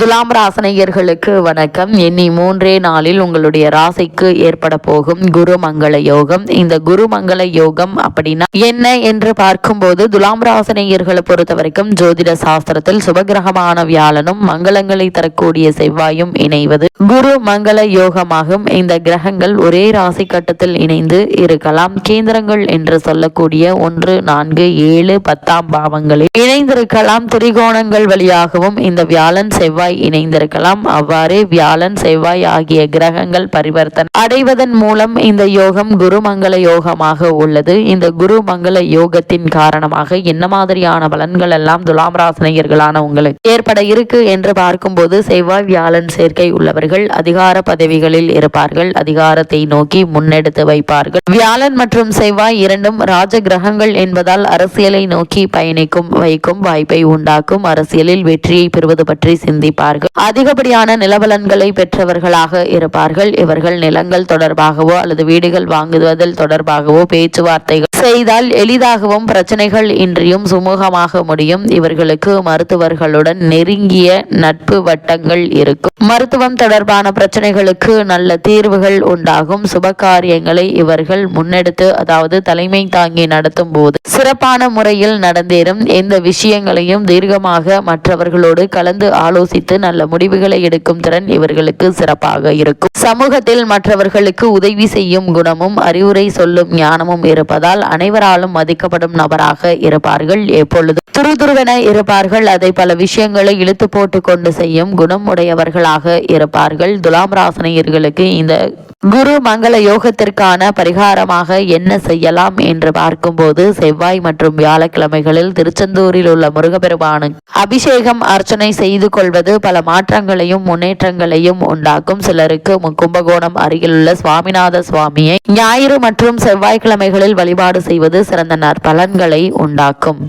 துலாம் ராசனையர்களுக்கு வணக்கம். எண்ணி மூன்றே நாளில் உங்களுடைய ராசிக்கு ஏற்பட போகும் குரு மங்கள யோகம். இந்த குரு மங்கள யோகம் அப்படின்னா என்ன என்று பார்க்கும்போது துலாம் ராசனையர்களை பொறுத்த வரைக்கும் ஜோதிட சாஸ்திரத்தில் சுபகிரகமான வியாழனும் மங்களங்களை தரக்கூடிய செவ்வாயும் இணைவது குரு மங்கள யோகமாகும். இந்த கிரகங்கள் ஒரே ராசி கட்டத்தில் இணைந்து இருக்கலாம். கேந்திரங்கள் என்று சொல்லக்கூடிய ஒன்று நான்கு ஏழு பத்தாம் பாவங்களில் இணைந்திருக்கலாம். திரிகோணங்கள் வழியாகவும் இந்த வியாழன் செவ்வாய் இணைந்திருக்கலாம். அவ்வாறே வியாழன் செவ்வாய் ஆகிய கிரகங்கள் பரிவர்த்தனை அடைவதன் மூலம் இந்த யோகம் குருமங்கள யோகமாக உள்ளது. இந்த குருமங்கள யோகத்தின் காரணமாக என்ன மாதிரியான பலன்கள் எல்லாம் துலாம் ராசினியர்களான உங்களுக்கு ஏற்பட இருக்கு என்று பார்க்கும்போது செவ்வாய் வியாழன் சேர்க்கை உள்ளவர்கள் அதிகார பதவிகளில் இருப்பார்கள். அதிகாரத்தை நோக்கி முன்னெடுத்து வைப்பார்கள். வியாழன் மற்றும் செவ்வாய் இரண்டும் ராஜ கிரகங்கள் என்பதால் அரசியலை நோக்கி பயணிக்கும் வைக்கும் வாய்ப்பை உண்டாக்கும். அரசியலில் வெற்றியை பெறுவது பற்றி இருப்பார்கள். அதிகப்படியான நிலபலன்களை பெற்றவர்களாக இருப்பார்கள். இவர்கள் நிலங்கள் தொடர்பாகவோ அல்லது வீடுகள் வாங்குவதில் தொடர்பாகவோ பேச்சுவார்த்தைகள் செய்தால் எளிதாகவும் பிரச்சனைகள் இன்றியும் சுமூகமாக முடியும். இவர்களுக்கு மருத்துவர்களுடன் நெருங்கிய நட்பு வட்டங்கள் இருக்கும். மருத்துவம் தொடர்பான பிரச்சனைகளுக்கு நல்ல தீர்வுகள் உண்டாகும். சுப காரியங்களை இவர்கள் முன்னெடுத்து அதாவது தலைமை தாங்கி நடத்தும் போது சிறப்பான முறையில் நடந்தேறும். எந்த விஷயங்களையும் தீர்க்கமாக மற்றவர்களோடு கலந்து ஆலோசித்து நல்ல முடிவுகளை எடுக்கும் திறன் இவர்களுக்கு சிறப்பாக இருக்கும். சமூகத்தில் மற்றவர்களுக்கு உதவி செய்யும் குணமும் அறிவுரை சொல்லும் ஞானமும் இருப்பதால் அனைவராலும் மதிக்கப்படும் நபராக இருப்பார்கள் எப்பொழுதும். துருதுருவென இருப்பார்கள். அதை பல விஷயங்களை இழுத்து போட்டு கொண்டு செய்யும் குணம் உடையவர்களாக இருப்பார்கள். துலாம் ராசனையர்களுக்கு இந்த குரு மங்கள யோகத்திற்கான பரிகாரமாக என்ன செய்யலாம் என்று பார்க்கும்போது செவ்வாய் மற்றும் வியாழக்கிழமைகளில் திருச்செந்தூரில் உள்ள முருகப்பெருமானுக்கு அபிஷேகம் அர்ச்சனை செய்து கொள்வது பல மாற்றங்களையும் முன்னேற்றங்களையும் உண்டாக்கும். சிலருக்கு கும்பகோணம் அருகிலுள்ள சுவாமிநாத சுவாமியை ஞாயிறு மற்றும் செவ்வாய்க்கிழமைகளில் வழிபாடு செய்வது சிறந்த நற்பலன்களை உண்டாக்கும்.